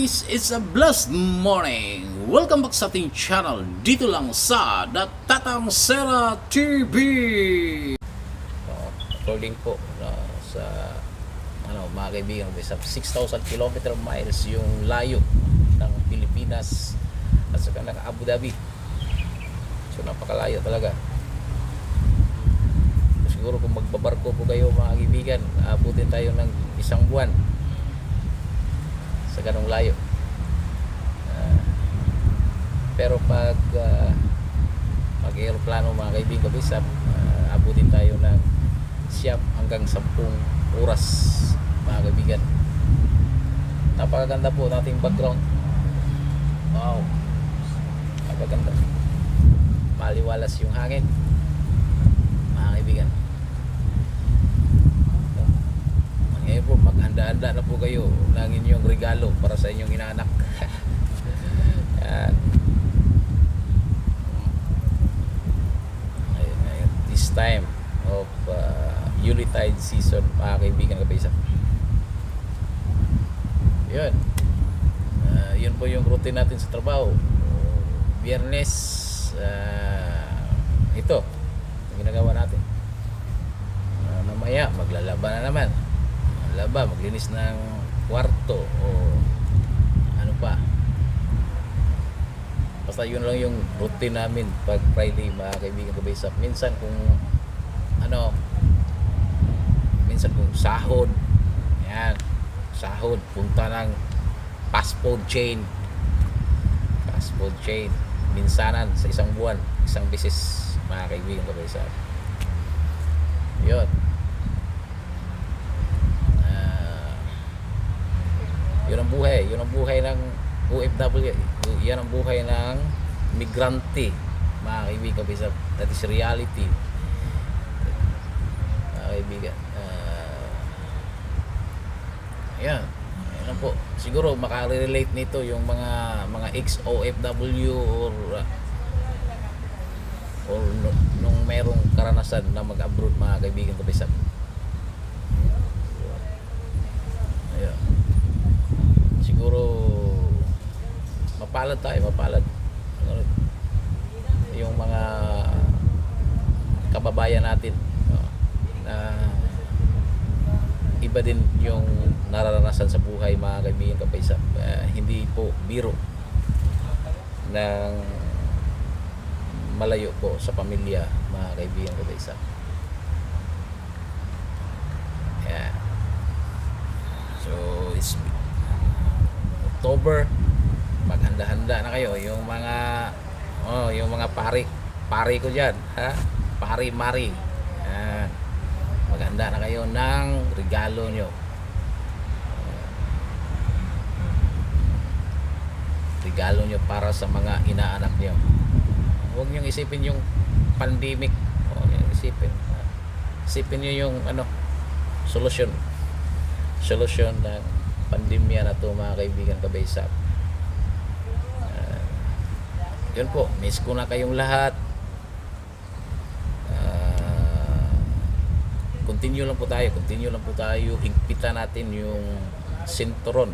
Guys! It's a blessed morning! Welcome back sa ating channel dito lang sa The Tatang Sera TV! Uh, according po uh, sa ano mga kaibigan sa 6,000 kilometer miles yung layo ng Pilipinas at saka ng Abu Dhabi so napakalayo talaga so, siguro kung magbabarko po kayo mga kaibigan abutin tayo ng isang buwan sa ganong layo. Ah, pero pag uh, mag aeroplano mga kaibigan kabisap uh, abutin tayo ng siyam hanggang sampung oras mga kaibigan. Napakaganda po nating background. Wow. Napakaganda. Maliwalas yung hangin mga kaibigan ngayon po maghanda-handa na po kayo ng inyong regalo para sa inyong ayun, ayun. this time of uh, Yuletide season mga kaibigan kapaisa. Yun. Ah, yun po yung routine natin sa trabaho. Biyernes ah, ito ginagawa natin. Ah, mamaya maglalaba na naman laba maglinis ng kwarto o ano pa? Basta yun lang yung routine namin pag Friday mga kaibigan kapaisa minsan kung ano minsan kung sahod. Yan sahod. Punta ng fast food chain. Fast food chain. Minsanan sa isang buwan isang bisis mga kaibigan ko sa yun Ah, yun ang buhay. Yun ang buhay ng OFW yan ang buhay ng migrante mga kaibigan that is reality. Mga kaibigan Ah, ayan. Ayan po. Siguro makarelate nito yung mga mga ex-OFW or uh, or nu- nung merong karanasan na mag-abroad mga kaibigan ko bisa ayan siguro mapalad tayo mapalad. Ano, yung mga kababayan natin no, na iba din yung nararanasan sa buhay mga kaibigan kapaisa. Uh, hindi po biro ng malayo po sa pamilya mga kaibigan kapaisa yeah. so it's October maghanda-handa na kayo. Yung mga oh yung mga pari pari ko diyan ha? Pari mari yan maghanda na kayo ng regalo nyo. Regalo nyo para sa mga inaanak nyo. Huwag nyo isipin yung pandemic. Huwag nyo isipin. Isipin nyo yung ano solusyon. Solusyon ng pandemya na to mga kaibigan kabaysa uh, yun po miss ko na kayong lahat. Ah, continue lang po tayo continue lang po tayo. Higpitan natin yung sinturon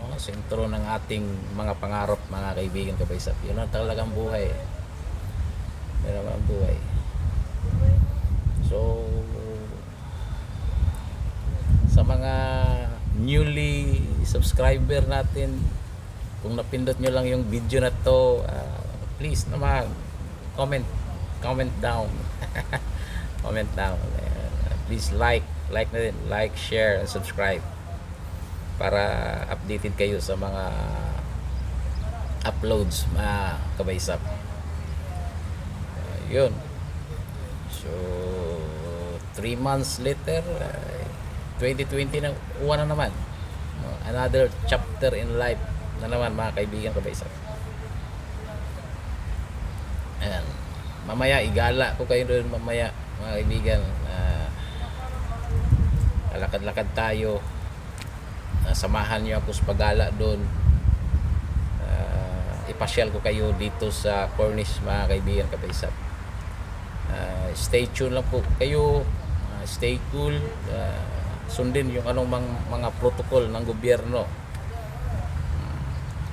no? sinturon ng ating mga pangarap mga kaibigan kabaysa yun ang talagang buhay. Yun ang buhay. So sa mga newly subscriber natin. Kung napindot nyo lang yung video na to ah, please naman comment comment down. Comment down. Ayan. please like like na din. Like share and subscribe. Para updated kayo sa mga uploads mga kabaysap. Uh, yun. So 3 months later ay, 2020 na uwan na naman No, another chapter in life na naman mga kaibigan kabaysap Ayan. Mamaya igala ko kayo doon mamaya mga kaibigan. Uh, lakad-lakad tayo. Ah, samahan niyo ako sa pagala doon. Ah, ipasyal ko kayo dito sa Cornish mga kaibigan kapaisap. Ah, stay tuned lang po kayo. Ah, stay cool. Ah, sundin yung anong mang, mga protocol ng gobyerno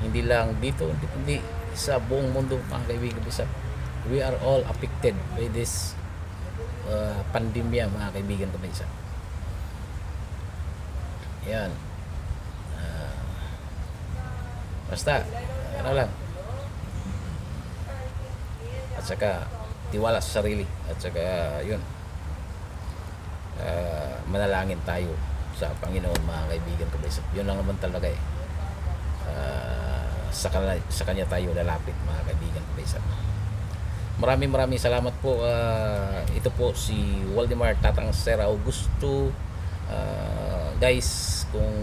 Hindi lang dito, hindi, sa buong mundo mga kaibigan kabisap. We are all affected by this uh, pandemya mga kaibigan kabisap. Yan. Ah, basta, ano lang. At saka, tiwala sa sarili. At saka, yun. Ah, manalangin tayo sa Panginoon mga kaibigan kabisap. Yun lang naman talaga eh. Ah, sa, kanya, sa kanya tayo lalapit mga kaibigan kabisap. Maraming maraming salamat po. Ah, ito po si Waldemar Tatang Sera Augusto. Ah, guys, kung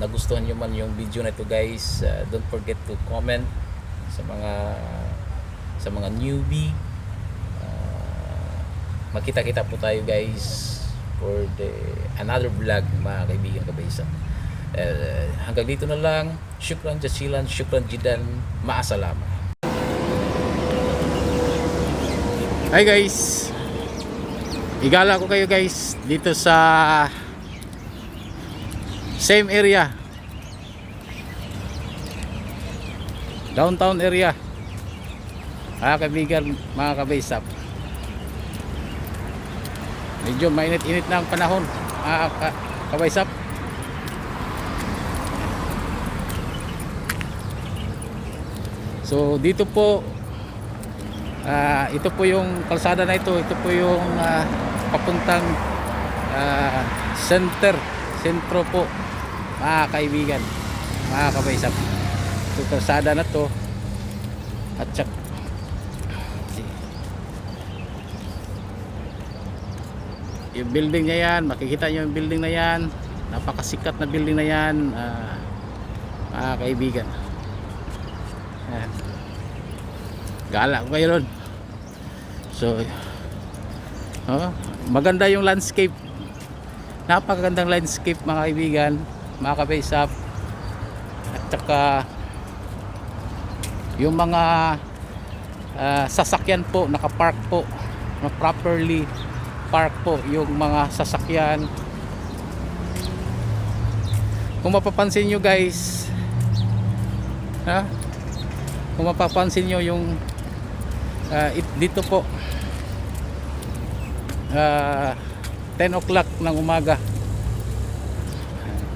nagustuhan nyo man yung video na ito guys, ah, don't forget to comment sa mga sa mga newbie. Makita-kita po tayo guys for the another vlog mga kaibigan kabaysa. Eh, hanggang dito na lang. Syukran jasilan, syukran jidan, maasalama. Hi guys. Igala ko kayo guys dito sa same area. Downtown area. Mga kaibigan, mga kabaysap. Medyo mainit-init na ang panahon. Mga ka- kabaysap. So dito po Ah, ito po yung kalsada na ito, ito po yung ah, papuntang ah, center, sentro po mga kaibigan, mga kabaysap. Ito kalsada na to at syak yung building niya yan, makikita nyo yung building na yan napakasikat na building na yan ah, mga kaibigan Ayan. Gala ko kayo ron. So, oh, maganda yung landscape. Napakagandang landscape mga kaibigan, mga kabaysap. At saka yung mga ah, sasakyan po, nakapark po, na properly park po yung mga sasakyan. Kung mapapansin nyo guys, ha? Kung mapapansin nyo yung Ah, it, dito po ah, 10 o'clock ng umaga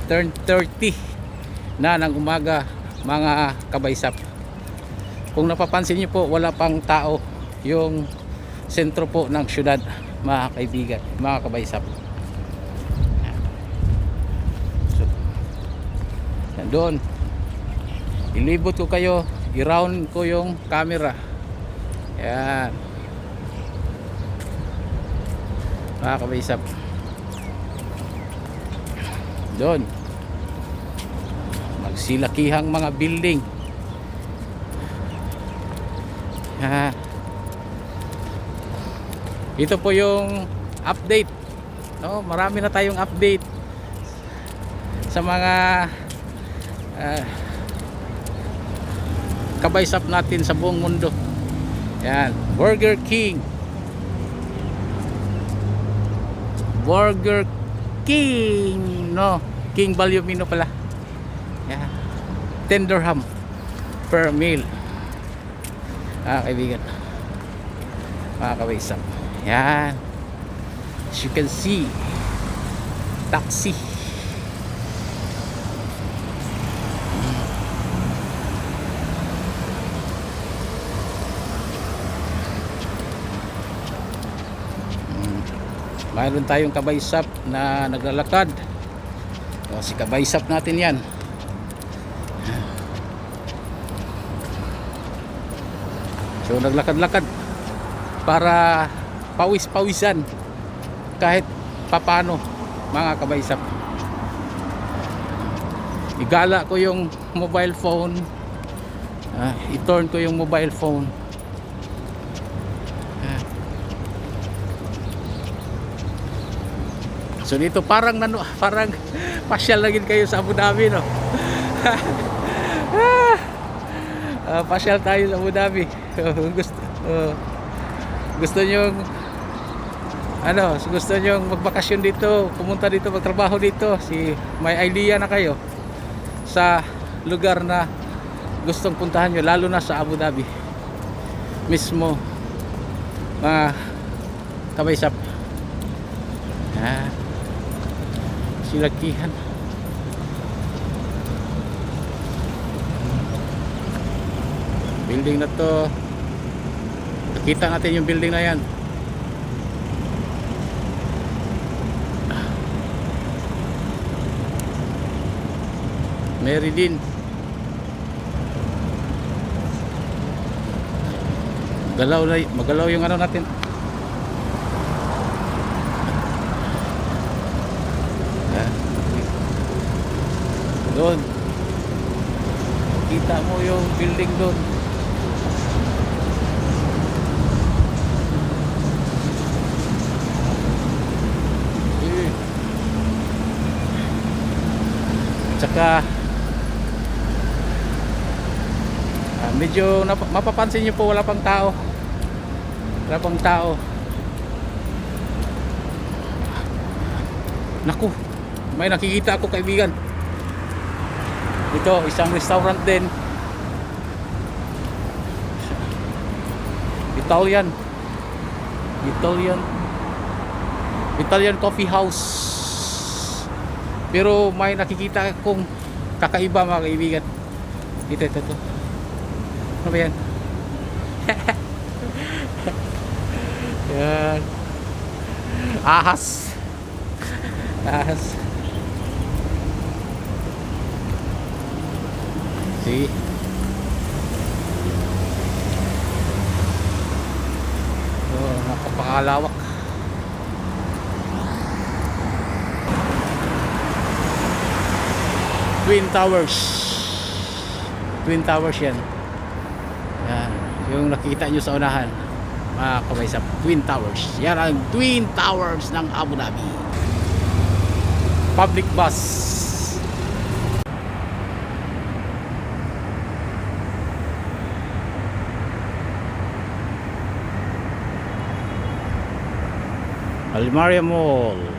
turn 30 na ng umaga mga kabaysap kung napapansin nyo po wala pang tao yung sentro po ng syudad mga kaibigan mga kabaysap so, yan doon ilibot ko kayo i-round ko yung camera yan. Mga kabaysap. Doon. Magsilakihang mga building. Ha. Ito po yung update. No, marami na tayong update sa mga ah, kabaysap natin sa buong mundo. Yan, Burger King. Burger King, no. King Balyomino pala. Yan. 10 dirham per meal. Ah, kaibigan. Mga kawaysap. Yan. As you can see, taxi. mayroon tayong kabaysap na naglalakad o, si kabaysap natin yan so naglakad-lakad para pawis-pawisan. Kahit papano mga kabaysap igala ko yung mobile phone. Ah, i-turn ko yung mobile phone. So dito parang nano, parang pasyal lagi kayo sa Abu Dhabi no. Ah, pasyal tayo sa Abu Dhabi. gusto oh, gusto niyo ano, gusto niyo magbakasyon dito, pumunta dito, magtrabaho dito, si may idea na kayo sa lugar na gustong puntahan nyo lalo na sa Abu Dhabi. Mismo mga kabaysap. Ah, silakihan building na to. Nakita natin yung building na yan Din galaw magalaw yung ano natin. Doon. Kita mo yung building doon. Eh. tsaka ah, medyo mapapansin nyo po wala pang tao. Wala pang tao. Naku may nakikita ako kaibigan. Ito isang restaurant din. Italian. Italian. Italian coffee house. Pero may nakikita akong kakaiba mga kaibigan. Ito ito ito ano ba yan? Yan. Ahas. Ahas. See oh, napakalawak Twin Towers. Twin Towers yan yung nakikita nyo sa unahan mga sa Twin Towers. Yan ang Twin Towers ng Abu Dhabi. Public bus. Almaria Mall